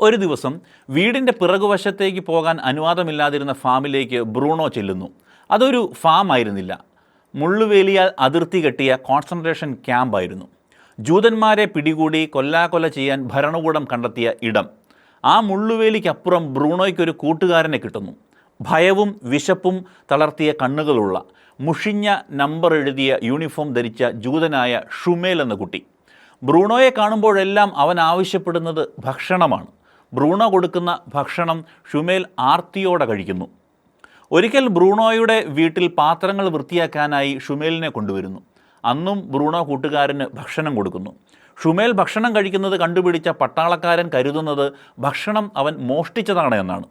ഒരു ദിവസം വീടിന്റെ പിറകുവശത്തേക്ക് പോകാൻ അനുവാദമില്ലാതിരുന്ന ഫാമിലേക്ക് ബ്രൂണോ ചെല്ലുന്നു. അതൊരു ഫാം ആയിരുന്നില്ല. മുള്ളുവേലിയാൽ അതിർത്തി കെട്ടിയ കോൺസെൻട്രേഷൻ ക്യാമ്പായിരുന്നു ജൂതന്മാരെ പിടികൂടി കൊല്ലാകൊല ചെയ്യാൻ ഭരണകൂടം കണ്ടെത്തിയ ഇടം. ആ മുള്ളുവേലിക്കപ്പുറം ബ്രൂണോയ്ക്കൊരു കൂട്ടുകാരനെ കിട്ടുന്നു. ഭയവും വിശപ്പും തളർത്തിയ കണ്ണുകളുള്ള മുഷിഞ്ഞ നമ്പർ എഴുതിയ യൂണിഫോം ധരിച്ച ജൂതനായ ഷുമേൽ എന്ന കുട്ടി. ബ്രൂണോയെ കാണുമ്പോഴെല്ലാം അവൻ ആവശ്യപ്പെടുന്നത് ഭക്ഷണമാണ്. ബ്രൂണോ കൊടുക്കുന്ന ഭക്ഷണം ഷുമേൽ ആർത്തിയോടെ കഴിക്കുന്നു. ഒരിക്കൽ ബ്രൂണോയുടെ വീട്ടിൽ പാത്രങ്ങൾ വൃത്തിയാക്കാനായി ഷുമേലിനെ കൊണ്ടുവരുന്നു. അന്നും ബ്രൂണോ കൂട്ടുകാരന് ഭക്ഷണം കൊടുക്കുന്നു. ഷുമേൽ ഭക്ഷണം കഴിക്കുന്നത് കണ്ടുപിടിച്ച പട്ടാളക്കാരൻ കരുതുന്നത് ഭക്ഷണം അവൻ മോഷ്ടിച്ചതാണ് എന്നാണ്.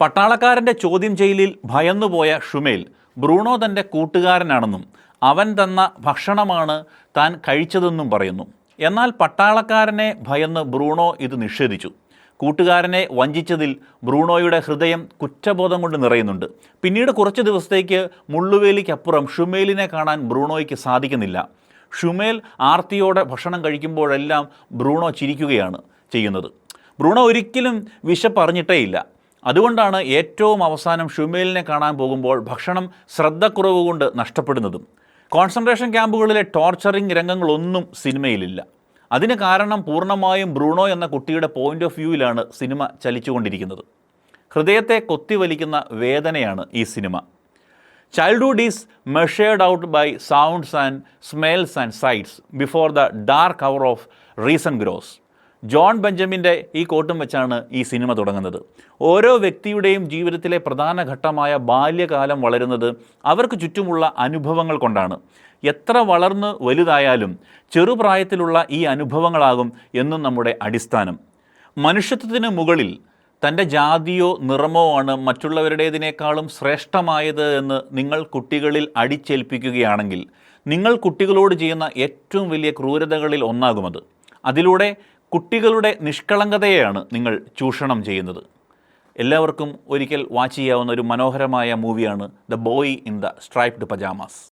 പട്ടാളക്കാരന്റെ ചോദ്യം ചെയ്യലിൽ ഭയന്നുപോയ ഷുമേൽ ബ്രൂണോ തന്റെ കൂട്ടുകാരനാണെന്നും അവൻ തന്ന ഭക്ഷണമാണ് താൻ കഴിച്ചതെന്നും പറയുന്നു. എന്നാൽ പട്ടാളക്കാരനെ ഭയന്ന് ബ്രൂണോ ഇത് നിഷേധിച്ചു. കൂട്ടുകാരനെ വഞ്ചിച്ചതിൽ ബ്രൂണോയുടെ ഹൃദയം കുറ്റബോധം കൊണ്ട് നിറയുന്നുണ്ട്. പിന്നീട് കുറച്ച് ദിവസത്തേക്ക് മുള്ളുവേലിക്കപ്പുറം ഷുമേലിനെ കാണാൻ ബ്രൂണോയ്ക്ക് സാധിക്കുന്നില്ല. ഷുമേൽ ആർത്തിയോടെ ഭക്ഷണം കഴിക്കുമ്പോഴെല്ലാം ബ്രൂണോ ചിരിക്കുകയാണ് ചെയ്യുന്നത്. ബ്രൂണോ ഒരിക്കലും വിശപ്പറിഞ്ഞിട്ടേയില്ല. അതുകൊണ്ടാണ് ഏറ്റവും അവസാനം ഷുമേലിനെ കാണാൻ പോകുമ്പോൾ ഭക്ഷണം ശ്രദ്ധക്കുറവ് കൊണ്ട് നഷ്ടപ്പെടുന്നതും. Concentration ക്യാമ്പുകളിലെ torturing രംഗങ്ങളൊന്നും സിനിമയിലില്ല. അതിന് കാരണം പൂർണമായും ബ്രൂണോ എന്ന കുട്ടിയുടെ പോയിന്റ് ഓഫ് വ്യൂവിലാണ് സിനിമ ചലിച്ചുകൊണ്ടിരിക്കുന്നത്. ഹൃദയത്തെ കൊത്തിവലിക്കുന്ന വേദനയാണ് ഈ cinema. Childhood is measured out by sounds and smells and sights before the dark hour of reason grows John ബെഞ്ചമിന്റെ ഈ കോട്ടും വെച്ചാണ് ഈ സിനിമ തുടങ്ങുന്നത്. ഓരോ വ്യക്തിയുടെയും ജീവിതത്തിലെ പ്രധാന ഘട്ടമായ ബാല്യകാലം വളരുന്നത് അവർക്ക് ചുറ്റുമുള്ള അനുഭവങ്ങൾ കൊണ്ടാണ്. എത്ര വളർന്ന് വലുതായാലും ചെറുപ്രായത്തിലുള്ള ഈ അനുഭവങ്ങളാകും എന്നും നമ്മുടെ അടിസ്ഥാനം. മനുഷ്യത്വത്തിന് മുകളിൽ തന്റെ ജാതിയോ നിറമോ ആണ് മറ്റുള്ളവരുടേതിനേക്കാളും ശ്രേഷ്ഠമായത് എന്ന് നിങ്ങൾ കുട്ടികളിൽ അടിച്ചേൽപ്പിക്കുകയാണെങ്കിൽ നിങ്ങൾ കുട്ടികളോട് ചെയ്യുന്ന ഏറ്റവും വലിയ ക്രൂരതകളിൽ ഒന്നാകുമത്. അതിലൂടെ കുട്ടികളുടെ നിഷ്കളങ്കതയെയാണ് നിങ്ങൾ ചൂഷണം ചെയ്യുന്നത്. എല്ലാവർക്കും ഒരിക്കൽ വാച്ച് ചെയ്യാവുന്ന ഒരു മനോഹരമായ മൂവിയാണ് the boy in the striped pyjamas